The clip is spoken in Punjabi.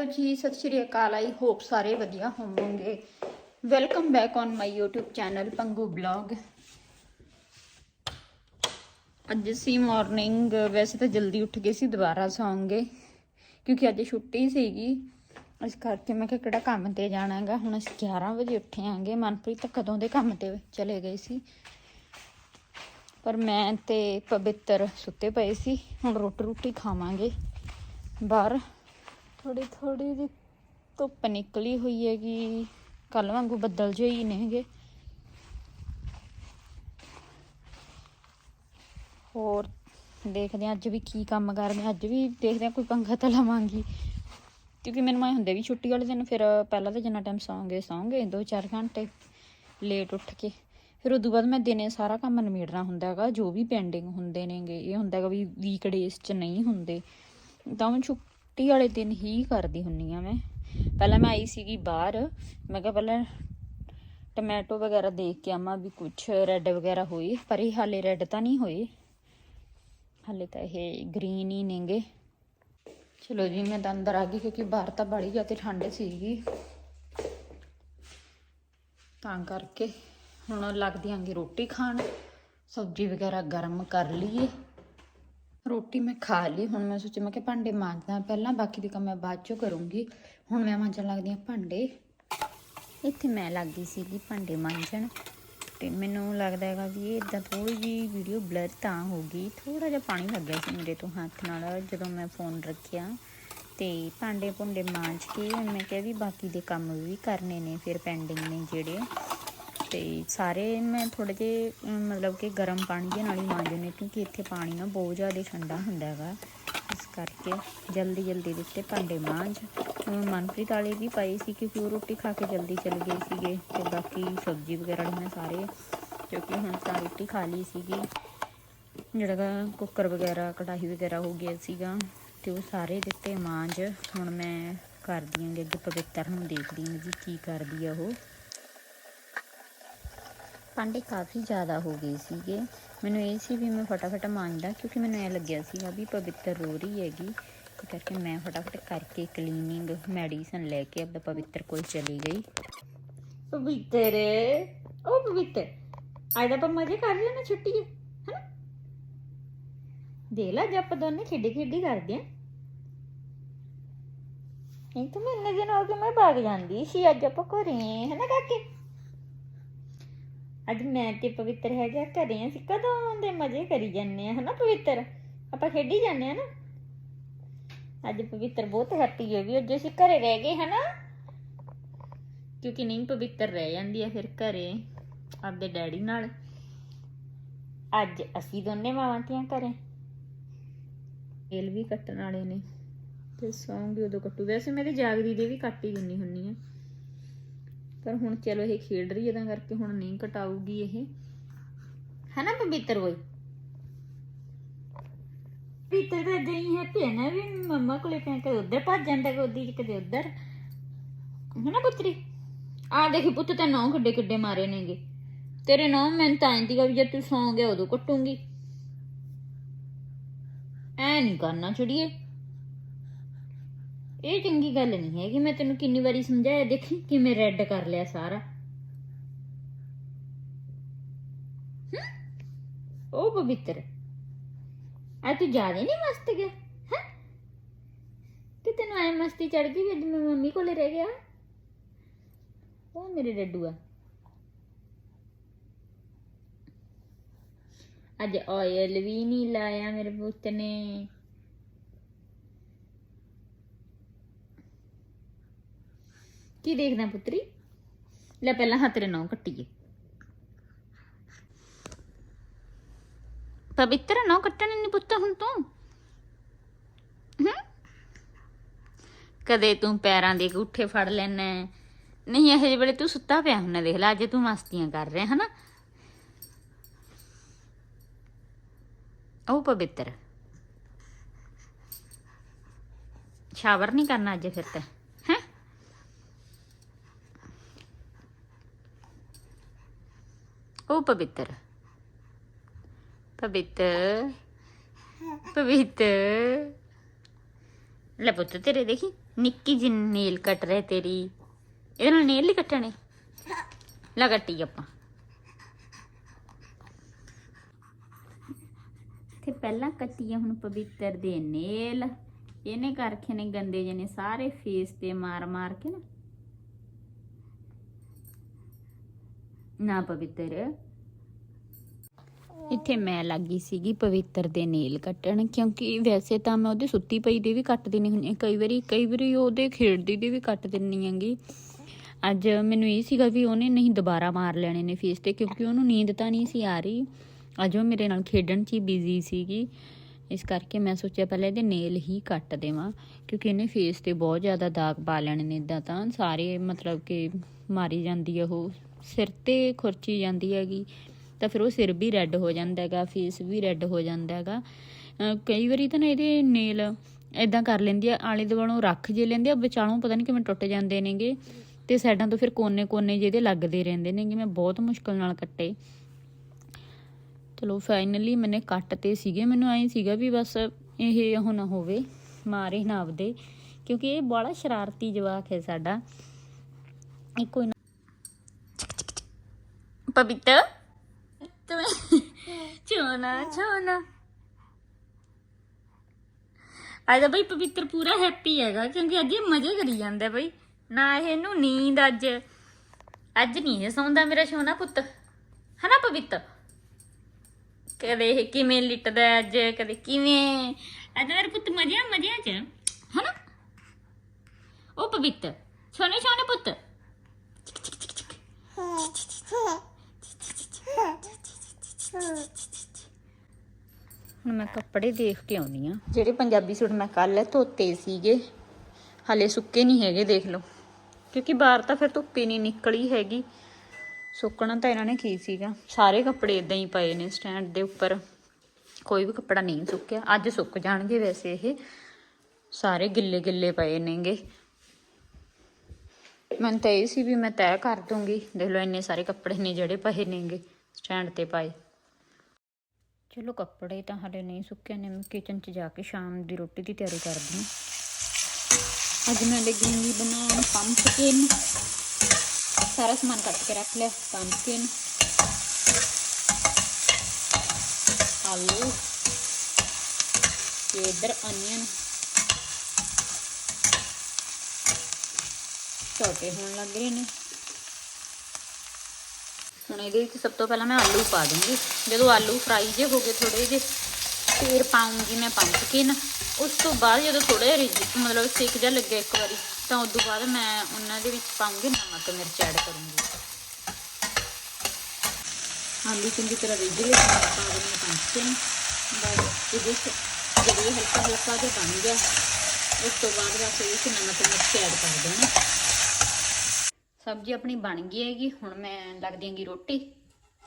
ਹੈਲੋ ਜੀ ਸਤਿ ਸ਼੍ਰੀ ਅਕਾਲ, ਆਈ ਹੋਪ ਸਾਰੇ ਵਧੀਆ ਹੋਵੋਗੇ। Welcome back on my YouTube channel Pangu blog. ਅੱਜ ਅਸੀਂ ਮਾਰਨਿੰਗ ਵੈਸੇ ਤਾਂ ਜਲਦੀ ਉੱਠ ਗਏ ਸੀ, ਦੁਬਾਰਾ ਸੌਂਗੇ, ਕਿਉਂਕਿ ਅੱਜ ਛੁੱਟੀ ਸੀਗੀ। ਇਸ ਕਰਕੇ ਮੈਂ ਕਿਹਾ ਕਿਹੜਾ ਕੰਮ ਤੇ ਜਾਣਾ ਹੈਗਾ ਹੁਣ ਅਸੀਂ 11 ਵਜੇ ਉੱਠੇ ਆਂਗੇ ਮਨਪ੍ਰੀਤ ਤਾਂ ਕਦੋਂ ਦੇ ਕੰਮ ਤੇ ਚਲੇ ਗਏ ਸੀ। ਪਰ ਮੈਂ ਤੇ ਪਵਿੱਤਰ ਸੁੱਤੇ ਪਏ ਸੀ, ਹੁਣ ਰੋਟੀ ਰੋਟੀ ਖਾਵਾਂਗੇ ਬਾਹਰ। ਥੋੜੀ ਥੋੜੀ ਜਿਹੀ ਧੁੱਪ ਨਿਕਲੀ ਹੋਈ ਹੈਗੀ। ਕੱਲ ਵਾਂਗੂ ਬੱਦਲ ਜਿਹੇ ਹੀ ਨੇਗੇ ਹੋਰ ਦੇਖਦੇ ਹਾਂ ਅੱਜ ਵੀ ਕੀ ਕੰਮ ਕਰਦੇ ਹਾਂ ਅੱਜ ਵੀ ਦੇਖਦੇ ਹਾਂ ਕੋਈ ਪੰਗਾ ਤਾਂ ਲਵਾਂਗੀ। ਕਿਉਂਕਿ ਮੈਨੂੰ ਮੈਂ ਹੁੰਦੇ ਵੀ ਛੁੱਟੀ ਵਾਲੇ ਦਿਨ ਫਿਰ ਪਹਿਲਾਂ ਤਾਂ ਜਿੰਨਾ ਟਾਈਮ ਸੌਂਗੇ ਸੌਂਗੇ 2-4 ਘੰਟੇ ਲੇਟ ਉੱਠ ਕੇ। ਫਿਰ ਉਦੋਂ ਬਾਅਦ ਮੈਂ ਦਿਨੇ ਸਾਰਾ ਕੰਮ ਨਿਬੇੜਨਾ ਹੁੰਦਾ ਹੈਗਾ, ਜੋ ਵੀ ਪੈਂਡਿੰਗ ਹੁੰਦੇ ਨੇਗੇ। ਇਹ ਹੁੰਦਾ ਹੈਗਾ ਵੀ ਵੀਕ ਡੇਜ਼ 'ਚ ਨਹੀਂ ਹੁੰਦੇ। ਤਾਂ ਮੈਂ ਛੁੱਟੀ ਵਾਲੇ ਦਿਨ ਹੀ ਕਰਦੀ ਹੁੰਨੀ ਆ ਮੈਂ। ਪਹਿਲਾਂ ਮੈਂ ਆਈ ਸੀਗੀ ਬਾਹਰ। ਮੈਂ ਕਿਹਾ ਪਹਿਲਾਂ ਟਮੈਟੋ ਵਗੈਰਾ ਦੇਖ ਕੇ ਆਵਾਂ ਵੀ ਕੁਛ ਰੈੱਡ ਵਗੈਰਾ ਹੋਈ ਪਰ ਇਹ ਹਾਲੇ ਰੈੱਡ ਤਾਂ ਨਹੀਂ ਹੋਏ। ਹਾਲੇ ਤਾਂ ਇਹ ਗ੍ਰੀਨ ਹੀ ਨੇਗੇ। ਚਲੋ ਜੀ, ਮੈਂ ਤਾਂ ਅੰਦਰ ਆ ਗਈ ਕਿਉਂਕਿ ਬਾਹਰ ਤਾਂ ਬੜੀ ਜ਼ਿਆਦਾ ਠੰਡ ਸੀਗੀ। ਤਾਂ ਕਰਕੇ ਹੁਣ ਲੱਗਦੀ ਆਂਗੀ ਰੋਟੀ ਖਾਣ। ਸਬਜ਼ੀ ਵਗੈਰਾ ਗਰਮ ਕਰ ਲਈਏ। ਰੋਟੀ ਮੈਂ ਖਾ ਲਈ, ਹੁਣ ਮੈਂ ਸੋਚਿਆ ਮੈਂ ਕਿ ਭਾਂਡੇ ਮਾਂਜਦਾ ਪਹਿਲਾਂ, ਬਾਕੀ ਦੇ ਕੰਮ ਮੈਂ ਬਾਅਦ ਚੋਂ ਕਰੂੰਗੀ। ਹੁਣ ਮੈਂ ਮਾਂਜਣ ਲੱਗਦੀ ਹਾਂ ਭਾਂਡੇ। ਇੱਥੇ ਮੈਂ ਲੱਗਦੀ ਸੀਗੀ ਭਾਂਡੇ ਮਾਂਜਣ। ਤੇ ਮੈਨੂੰ ਲੱਗਦਾ ਹੈਗਾ ਵੀ ਇਹ ਇਦਾਂ ਥੋੜੀ ਜੀ ਵੀਡੀਓ ਬਲਰ ਤਾਂ ਹੋ ਗਈ। ਥੋੜਾ ਜਿਹਾ ਪਾਣੀ ਲੱਗਿਆ ਸੀ ਮੇਰੇ ਤੋਂ ਹੱਥ ਨਾਲ, ਜਦੋਂ ਮੈਂ ਫੋਨ ਰੱਖਿਆ। ਤੇ ਭਾਂਡੇ ਭੁੰਡੇ ਮਾਂਜ ਕੇ, ਮੈਂ ਕਿਹਾ ਵੀ ਬਾਕੀ ਦੇ ਕੰਮ ਵੀ ਕਰਨੇ ਨੇ, ਫਿਰ ਪੈਂਡਿੰਗ ਨੇ ਜਿਹੜੇ। ਤੇ ਸਾਰੇ ਮੈਂ ਥੋੜੇ ਜਿਹੇ ਮਤਲਬ ਕਿ ਗਰਮ ਪਾਣੀ ਦੇ ਨਾਲ ਹੀ ਮਾਂਜਣੇ ਕਿਉਂਕਿ ਇੱਥੇ ਪਾਣੀ ਨਾ ਬਹੁਤ ਜ਼ਿਆਦਾ ਠੰਡਾ ਹੁੰਦਾ ਹੈਗਾ। ਇਸ ਕਰਕੇ ਜਲਦੀ ਜਲਦੀ ਦਿੱਤੇ ਭਾਂਡੇ ਮਾਂਜ। ਮਨਪ੍ਰੀਤ ਵਾਲੇ ਵੀ ਪਏ ਸੀ, ਕਿਉਂਕਿ ਉਹ ਰੋਟੀ ਖਾ ਕੇ ਜਲਦੀ ਚਲੇ ਗਏ ਸੀਗੇ ਤੇ ਬਾਕੀ ਸਬਜ਼ੀ ਵਗੈਰਾ ਵੀ ਮੈਂ ਸਾਰੇ, ਕਿਉਂਕਿ ਹੁਣ ਤਾਂ ਰੋਟੀ ਖਾ ਲਈ ਸੀਗੀ। ਜਿਹੜਾ ਗਾ ਕੁੱਕਰ ਵਗੈਰਾ, ਕੜਾਹੀ ਵਗੈਰਾ ਹੋ ਗਿਆ ਸੀਗਾ ਤੇ ਉਹ ਸਾਰੇ ਦਿੱਤੇ ਮਾਂਜ। ਹੁਣ ਮੈਂ ਕਰਦੀ ਆਂ ਅੱਗੇ ਪਵਿੱਤਰ ਨੂੰ ਦੇਖਦੀ ਆਂ ਜੀ ਕੀ ਕਰਦੀ ਆ ਉਹ। ਭਾਂਡੇ ਕਾਫੀ ਜ਼ਿਆਦਾ ਹੋ ਗਏ ਸੀਗੇ। ਮੈਨੂੰ ਇਹ ਸੀ ਵੀ ਮੈਂ ਫਟਾਫਟ ਮਾਂਜਦਾ, ਕਿਉਂਕਿ ਮੈਨੂੰ ਇਹ ਲੱਗਿਆ ਸੀਗਾ ਵੀ ਪਵਿੱਤਰ ਰੋ ਰਹੀ ਹੈਗੀ। ਕਰਕੇ ਮੈਂ ਫਟਾਫਟ ਕਰਕੇ ਕਲੀਨਿੰਗ ਮੈਡੀਸਨ ਲੈ ਕੇ ਆਪਦਾ ਪਵਿੱਤਰ ਕੋਲ ਚਲੀ ਗਈ। ਪਵਿੱਤਰ? ਉਹ ਪਵਿੱਤਰ, ਅੱਜ ਆਪਾਂ ਮਜ਼ੇ ਕਰ ਰਹੇ ਨਾ ਛੁੱਟੀ ਹੈ ਹਨਾ? ਦੇਖ ਲੈ ਜੇ ਆਪਾਂ ਦੋਨੇ ਖੇਡੀ ਖੇਡੀ ਕਰਦੇ ਆ ਇਹ ਤਾਂ ਮੈਂ ਇੰਨੇ ਦਿਨ ਹੋ ਗਏ ਮੈਂ ਭਾਗ ਜਾਂਦੀ ਸੀ, ਅੱਜ ਆਪਾਂ ਘਰੇ ਹਨਾ ਕਾਕੇ? ਅੱਜ ਮੈਂ ਤੇ ਪਵਿੱਤਰ ਹੈਗਾ ਘਰੇ ਅਸੀਂ, ਕਦੋਂ ਦੇ ਮਜ਼ੇ ਕਰੀ ਜਾਂਦੇ ਆ, ਹਨਾ ਪਵਿੱਤਰ? ਆਪਾਂ ਖੇਡੀ ਜਾਂਦੇ ਆ ਨਾ। ਅੱਜ ਪਵਿੱਤਰ ਬਹੁਤ ਹੈਪੀ ਹੈ ਵੀ ਅੱਜ ਅਸੀਂ ਘਰੇ ਰਹਿ ਗਏ, ਹਨਾ? ਕਿਉਂਕਿ ਨਹੀਂ ਪਵਿੱਤਰ ਰਹਿ ਜਾਂਦੀ ਆ ਫਿਰ ਘਰੇ, ਆਪਦੇ ਡੈਡੀ ਨਾਲ। ਅੱਜ ਅਸੀਂ ਦੋਨੇ ਮਾਵਾਂ ਧੀਆਂ ਘਰੇ। ਤੇਲ ਵੀ ਕੱਟਣ ਵਾਲੇ ਨੇ, ਤੇ ਸੌਂਗ ਉਦੋਂ ਕੱਟੂ। ਵੈਸੇ ਮੇਰੇ ਜਾਗਦੀ ਦੇ ਵੀ ਕੱਟ ਹੀ ਦਿੰਨੀ ਹੁੰਨੀ ਆ। ਪਰ ਹੁਣ ਚਲੋ ਇਹ ਖੇਡ ਰਹੀ ਹੈ, ਤਾਂ ਕਰਕੇ ਹੁਣ ਨਹੀਂ ਕਟਾਊਗੀ ਇਹ। ਹਨਾ ਪਵਿੱਤਰ ਹੋਈ ਪਵਿੱਤਰ ਤਾਂ ਜਈ ਹੈ ਭੈਣਾ ਵੀ ਮੰਮਾ ਕੋਲੇ ਪੈ ਕੇ ਉੱਧਰ ਭੱਜ ਜਾਂਦਾ ਗੋਦੀ ਚ ਕਦੇ ਉੱਧਰ? ਹਨਾ ਪੁੱਤਰੀ? ਆ ਦੇਖੀ ਪੁੱਤ ਤੇ ਨੌ ਖੱਡੇ ਖੱਡੇ ਮਾਰੇ ਨੇਗੇ। ਤੇਰੇ ਨੌ ਮੈਂ ਤਾਂ ਆਂਦੀ ਵੀ ਜੇ ਤੂੰ ਸੌਂ ਗਿਆ ਉਦੋਂ ਕੱਟੂੰਗੀ। ਐ ਨਹੀਂ ਕਰਨਾ ਛੜੀਏ ਇਹ ਚੰਗੀ ਗੱਲ ਨਹੀਂ ਹੈਗੀ, ਮੈਂ ਤੈਨੂੰ ਕਿੰਨੀ ਵਾਰੀ ਸਮਝਾਇਆ, ਦੇਖੀ ਕਿਵੇਂ ਰੈੱਡ ਕਰ ਲਿਆ ਸਾਰਾ। ਉਹ ਪਵਿੱਤਰ। ਆ ਤੂੰ ਜ਼ਿਆਦਾ ਨਹੀਂ ਮਸਤ ਗਿਆ, ਹੈ? ਤੇ ਤੈਨੂੰ ਐ ਮਸਤੀ ਚੜ ਗਈ ਵੀ ਅੱਜ ਮੈਂ ਮੰਮੀ ਕੋਲੇ ਰਹਿ ਗਿਆ। ਉਹ ਮੇਰੇ ਡੱਡੂ ਆ। ਅੱਜ ਆਇਲ ਵੀ ਨਹੀਂ ਲਾਇਆ ਮੇਰੇ ਪੁੱਤ ਨੇ। ਕੀ ਦੇਖਦਾ ਪੁੱਤਰੀ? ਲੈ ਪਹਿਲਾਂ ਹੱਥ ਰੇ ਨੌ ਕੱਟੀਏ। ਪਵਿੱਤਰ ਨੌ ਕੱਟਣ ਨਹੀਂ ਪੁੱਤ ਹੁਣ ਤੂੰ? ਕਦੇ ਤੂੰ ਪੈਰਾਂ ਦੇ ਅੰਗੂਠੇ ਫੜ ਲੈਣਾ ਨਹੀਂ, ਇਹ ਜਿਹੇ ਵੇਲੇ ਤੂੰ ਸੁੱਤਾ ਪਿਆ ਹੁੰਨਾ ਦੇਖ ਲੈ, ਅੱਜ ਤੂੰ ਮਸਤੀਆਂ ਕਰ ਰਿਹਾ, ਹਨਾ? ਉਹ ਪਵਿੱਤਰ। ਸ਼ਾਵਰ ਨਹੀਂ ਕਰਨਾ ਅੱਜ ਫਿਰ ਤੇ। ਹੈ ਪਵਿੱਤਰ। ਪਵਿੱਤਰ। ਪਵਿੱਤਰ। ਲੈ ਪੁੱਤ ਤੇਰੇ ਦੇਖੀ, ਨਿੱਕੀ ਜਿਹੀ ਨੇਲ ਕੱਟ ਰਹੇ ਤੇਰੀ। ਇਹਦੇ ਨਾਲ ਨੇਲ ਹੀ ਕੱਟਣੇ? ਲਾ ਕੱਟੀ ਆਪਾਂ। ਤੇ ਪਹਿਲਾਂ ਕੱਟੀਏ ਹੁਣ ਪਵਿੱਤਰ ਦੇ ਨੇਲ। ਇਹਨੇ ਕਰਕੇ ਨੇ ਗੰਦੇ ਜਿਹੇ ਨੇ ਸਾਰੇ ਫੇਸ ਤੇ ਮਾਰ ਮਾਰ ਕੇ ਨਾ। ਨਾ ਪਵਿੱਤਰ। ਇੱਥੇ ਮੈਂ ਲੱਗੀ ਸੀਗੀ ਪਵਿੱਤਰ ਦੇ ਨੇਲ ਕੱਟਣ, ਕਿਉਂਕਿ ਵੈਸੇ ਤਾਂ ਮੈਂ ਉਹਦੇ ਸੁੱਤੀ ਪਈ ਦੇ ਵੀ ਕੱਟ ਦਿੰਨੀ ਹੁੰਦੀ ਹਾਂ। ਕਈ ਵਾਰੀ ਕਈ ਵਾਰੀ ਉਹਦੇ ਖੇਡਦੀ ਦੇ ਵੀ ਕੱਟ ਦਿੰਨੀ ਆਂਗੀ ਅੱਜ ਮੈਨੂੰ ਇਹ ਸੀਗਾ ਵੀ ਉਹਨੇ ਨਹੀਂ ਦੁਬਾਰਾ ਮਾਰ ਲੈਣੇ ਨੇ ਫੇਸ ਤੇ, ਕਿਉਂਕਿ ਉਹਨੂੰ ਨੀਂਦ ਤਾਂ ਨਹੀਂ ਸੀ ਆ ਰਹੀ। ਅੱਜ ਉਹ ਮੇਰੇ ਨਾਲ ਖੇਡਣ 'ਚ ਹੀ ਬਿਜ਼ੀ ਸੀਗੀ। ਇਸ ਕਰਕੇ ਮੈਂ ਸੋਚਿਆ ਪਹਿਲਾਂ ਇਹਦੇ ਨੇਲ ਹੀ ਕੱਟ ਦੇਵਾਂ, ਕਿਉਂਕਿ ਇਹਨੇ ਫੇਸ ਤੇ ਬਹੁਤ ਜ਼ਿਆਦਾ ਦਾਗ ਪਾ ਲੈਣੇ ਨੇ ਇਦਾਂ ਤਾਂ। ਸਾਰੇ ਮਤਲਬ ਕਿ ਮਾਰੀ ਜਾਂਦੀ ਆ ਉਹ, ਸਿਰ ਤੇ ਖੁਰਚੀ ਜਾਂਦੀ ਹੈਗੀ। ਤਾਂ ਫਿਰ ਉਹ ਸਿਰ ਵੀ ਰੈੱਡ ਹੋ ਜਾਂਦਾ ਹੈਗਾ ਫੇਸ ਵੀ ਰੈੱਡ ਹੋ ਜਾਂਦਾ ਹੈਗਾ। ਕਈ ਵਾਰੀ ਤਾਂ ਨਾ ਇਹਦੇ ਨੇਲ ਇਦਾਂ ਕਰ ਲੈਂਦੀ ਆ, ਆਲੇ ਦੁਆਲੋਂ ਰੱਖ ਜੇ ਲੈਂਦੇ ਆ, ਵਿਚਾਲੋਂ ਪਤਾ ਨਹੀਂ ਕਿਵੇਂ ਟੁੱਟ ਜਾਂਦੇ ਨੇਗੇ। ਤੇ ਸਾਈਡਾਂ ਤੋਂ ਫਿਰ ਕੋਨੇ ਕੋਨੇ ਜਿਹਦੇ ਲੱਗਦੇ ਰਹਿੰਦੇ ਨੇਗੇ, ਮੈਂ ਬਹੁਤ ਮੁਸ਼ਕਲ ਨਾਲ ਕੱਟੇ। ਚਲੋ ਫਾਈਨਲੀ ਮੈਨੇ ਕੱਟ ਤੇ ਸੀਗੇ, ਮੈਨੂੰ ਐਂ ਸੀਗਾ ਵੀ ਬਸ ਇਹ ਉਹ ਨਾ ਹੋਵੇ, ਮਾਰੇ ਨਾ ਆਪਦੇ। ਕਿਉਂਕਿ ਇਹ ਬੜਾ ਸ਼ਰਾਰਤੀ ਜਵਾਕ ਹੈ ਸਾਡਾ। ਇਹ ਕੋਈ ਨਾ ਪਪੀਤਾ ਚੋਨਾ ਚੋਨਾ ਅੱਜ ਬਈ ਪਵਿੱਤਰ ਪੂਰਾ ਹੈਪੀ ਹੈਗਾ ਕਿਉਂਕਿ ਅੱਜ ਇਹ ਮਜ਼ੇ ਕਰੀ ਜਾਂਦਾ ਬਈ ਨਾ ਇਹਨੂੰ ਨੀਂਦ ਅੱਜ ਅੱਜ ਨਹੀਂ ਇਹ ਸੌਂਦਾ ਮੇਰਾ ਸੋਨਾ ਪੁੱਤ ਹਨਾ ਪਵਿੱਤਰ ਕਦੇ ਇਹ ਕਿਵੇਂ ਲਿਟਦਾ ਅੱਜ ਕਦੇ ਕਿਵੇਂ ਅੱਜ ਮੇਰੇ ਪੁੱਤ ਮਜ਼ਿਆਂ ਮਜ਼ਿਆਂ ਚ ਹਨਾ ਉਹ ਪਵਿੱਤਰ ਸੋਨੇ ਸੋਨੇ ਪੁੱਤ ਹੁਣ ਮੈਂ ਕੱਪੜੇ ਦੇਖ ਕੇ ਆਉਣੀ ਆ। ਜਿਹੜੇ ਪੰਜਾਬੀ ਸੂਟ ਮੈਂ ਕੱਲ ਧੋਤੇ ਸੀਗੇ, ਹਲੇ ਸੁੱਕੇ ਨਹੀਂ ਹੈਗੇ, ਦੇਖ ਲਓ। ਕਿਉਂਕਿ ਬਾਹਰ ਤਾਂ ਫਿਰ ਧੁੱਪ ਨਹੀਂ ਨਿਕਲੀ ਹੈਗੀ। ਸੁੱਕਣਾ ਤਾਂ ਇਹਨਾਂ ਨੇ ਕੀ ਸੀਗਾ? ਸਾਰੇ ਕੱਪੜੇ ਇਦਾਂ ਹੀ ਪਏ ਨੇ ਸਟੈਂਡ ਦੇ ਉੱਪਰ। ਕੋਈ ਵੀ ਕੱਪੜਾ ਨਹੀਂ ਸੁੱਕਿਆ। ਅੱਜ ਸੁੱਕ ਜਾਣਗੇ ਵੈਸੇ ਇਹ। ਸਾਰੇ ਗਿੱਲੇ ਗਿੱਲੇ ਪਏ ਨੇਗੇ। ਮੈਂ ਤਾਂ ਇਹ ਸੀ ਵੀ ਮੈਂ ਤੈਅ ਕਰ ਦੂੰਗੀ। ਦੇਖ ਲਓ, ਇੰਨੇ ਸਾਰੇ ਕੱਪੜੇ ਨੇ ਜਿਹੜੇ ਪਏ ਨੇਗੇ, ਸਟੈਂਡ ਤੇ ਪਾਏ। ਚਲੋ ਕੱਪੜੇ ਤਾਂ ਹਲੇ ਨਹੀਂ ਸੁੱਕੇ ਨੇ ਮੈਂ ਕਿਚਨ 'ਚ ਜਾ ਕੇ ਸ਼ਾਮ ਦੀ ਰੋਟੀ ਦੀ ਤਿਆਰੀ ਕਰਦੀ ਹਾਂ ਅੱਜ ਮੈਂ ਲੱਗੂੰਗੀ ਬਣਾਉਣ ਪੰਪਕਿਨ ਸਾਰਾ ਸਮਾਨ ਕੱਟ ਕੇ ਰੱਖ ਲਿਆ ਪੰਪਕਿਨ ਆਲੂ ਤੇ ਇਧਰ ਅਨੀਅਨ ਛੋਟੇ ਹੋਣ ਲੱਗ ਰਹੇ ਨੇ ਹੁਣ ਇਹਦੇ ਵਿੱਚ ਸਭ ਤੋਂ ਪਹਿਲਾਂ ਮੈਂ ਆਲੂ ਪਾ ਦੂੰਗੀ। ਜਦੋਂ ਆਲੂ ਫਰਾਈ ਜੇ ਹੋ ਗਏ ਥੋੜੇ ਜਿਹੇ, ਫਿਰ ਪਾਉਂਗੀ ਮੈਂ ਪੰਪ ਕੇ ਨਾ ਉਸ ਤੋਂ ਬਾਅਦ ਜਦੋਂ ਥੋੜਾ ਜਿਹਾ ਰਿੱਝ, ਮਤਲਬ ਸਿੱਕ ਜਿਹਾ ਲੱਗਿਆ ਇੱਕ ਵਾਰੀ, ਤਾਂ ਉਸ ਤੋਂ ਬਾਅਦ ਮੈਂ ਉਹਨਾਂ ਦੇ ਵਿੱਚ ਪਾਉਂਗੀ ਨਮਕ ਮਿਰਚ ਐਡ ਕਰੂੰਗੀ। ਆਲੂ ਚੰਗੀ ਤਰ੍ਹਾਂ ਰਿੱਝ ਗਏ ਪਾ ਦਿੰਦੀ ਹਾਂ ਪੰਪਕਿਨ ਬਸ ਇਹਦੇ ਜਦੋਂ ਇਹ ਹਲਕਾ ਹਲਕਾ ਜਿਹਾ ਬਣ ਗਿਆ, ਉਸ ਤੋਂ ਬਾਅਦ ਬਸ ਇਹਦੇ ਵਿੱਚ ਨਮਕ ਮਿਰਚ ਐਡ ਕਰ ਦੇਣਾ। ਸਬਜ਼ੀ ਆਪਣੀ ਬਣ ਗਈ ਹੈਗੀ ਹੁਣ ਮੈਂ ਲੱਗਦੀ ਹੈਗੀ ਰੋਟੀ।